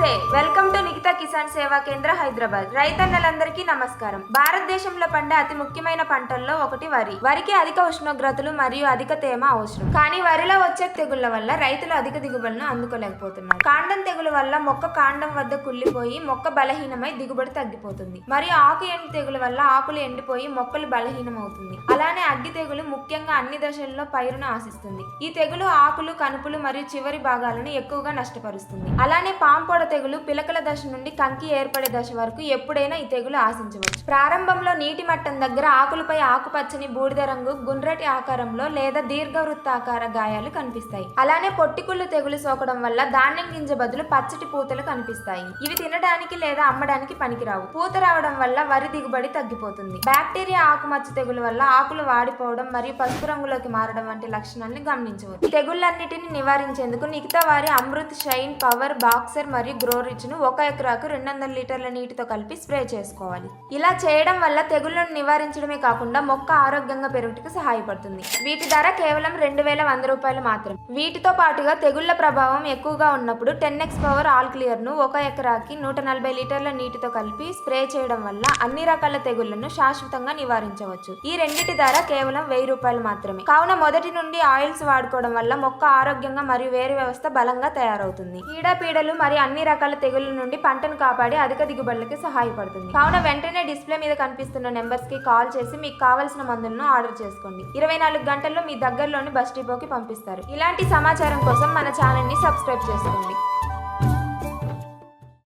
నమస్తే. Welcome to Nikhita Kisan సేవా కేంద్ర హైదరాబాద్. రైతన్నలందరికీ నమస్కారం. భారతదేశంలో పండే అతి ముఖ్యమైన పంటల్లో ఒకటి వరి. వరికి అధిక ఉష్ణోగ్రతలు మరియు అధిక తేమ అవసరం. కానీ వరిలో వచ్చే తెగుళ్ళ వల్ల రైతులు అధిక దిగుబడులను అందుకోలేకపోతున్నారు. కాండం తెగులు వల్ల మొక్క కాండం వద్ద కుళ్ళిపోయి మొక్క బలహీనమై దిగుబడి తగ్గిపోతుంది. మరియు ఆకు ఎండు తెగులు వల్ల ఆకులు ఎండిపోయి మొక్కలు బలహీనమవుతుంది. అలానే అగ్గి తెగులు ముఖ్యంగా అన్ని దశల్లో పైరును ఆశిస్తుంది. ఈ తెగులు ఆకులు కనుపులు మరియు చివరి భాగాలను ఎక్కువగా నష్టపరుస్తుంది. అలానే పాంపొడ తెగులు పిలకల దశ నుండి కంకి ఏర్పడే దశ వరకు ఎప్పుడైనా ఈ తెగులు ఆశించవచ్చు. ప్రారంభంలో నీటి మట్టం దగ్గర ఆకులపై ఆకుపచ్చని బూడిద రంగు గుండ్రటి ఆకారంలో లేదా దీర్ఘవృత్తాకార గాయాలు కనిపిస్తాయి. అలానే పొట్టికుళ్ళు తెగులు సోకడం వల్ల ధాన్యం గింజ బదులు పచ్చటి పూతలు కనిపిస్తాయి. ఇవి తినడానికి లేదా అమ్మడానికి పనికిరావు. పూత రావడం వల్ల వరి దిగుబడి తగ్గిపోతుంది. బ్యాక్టీరియా ఆకుమచ్చ తెగులు వల్ల ఆకులు వాడిపోవడం మరియు పసుపు రంగులోకి మారడం వంటి లక్షణాలను గమనించవచ్చు. ఈ తెగుళ్ళన్నిటిని నివారించేందుకు మిగతా వారి అమృత్ షైన్ పవర్ బాక్సర్ మరియు గ్రోరిచ్ను ఒక ఎకరాకు రెండు వందల లీటర్ల నీటితో కలిపి స్ప్రే చేసుకోవాలి. ఇలా చేయడం వల్ల తెగుళ్ళను నివారించడమే కాకుండా మొక్క ఆరోగ్యంగా పెరుగుటకు సహాయపడుతుంది. వీటి ధర కేవలం రెండు వేల వంద రూపాయలు మాత్రమే. వీటితో పాటుగా తెగుళ్ళ ప్రభావం ఎక్కువగా ఉన్నప్పుడు టెన్ ఎక్స్ పవర్ ఆల్ క్లియర్ను ఒక ఎకరాకి నూట నలభై లీటర్ల నీటితో కలిపి స్ప్రే చేయడం వల్ల అన్ని రకాల తెగుళ్ళను శాశ్వతంగా నివారించవచ్చు. ఈ రెండింటి ధర కేవలం వెయ్యి రూపాయలు మాత్రమే. కావున మొదటి నుండి ఆయిల్స్ వాడుకోవడం వల్ల మొక్క ఆరోగ్యంగా మరియు వేరు వ్యవస్థ బలంగా తయారవుతుంది. పీడలు మరియు అన్ని రకాల తెగుళ్ళ నుండి పంటను కాపాడి అధిక దిగుబడులకి సహాయపడుతుంది. కావున వెంటనే డిస్ప్లే మీద కనిపిస్తున్న నెంబర్స్కి కాల్ చేసి మీకు కావలసిన మందులను ఆర్డర్ చేసుకోండి. ఇరవై నాలుగు గంటల్లో మీ దగ్గరలోని బస్ డిపోకి పంపిస్తారు. ఇలాంటి సమాచారం కోసం మన ఛానల్ని సబ్స్క్రైబ్ చేసుకోండి.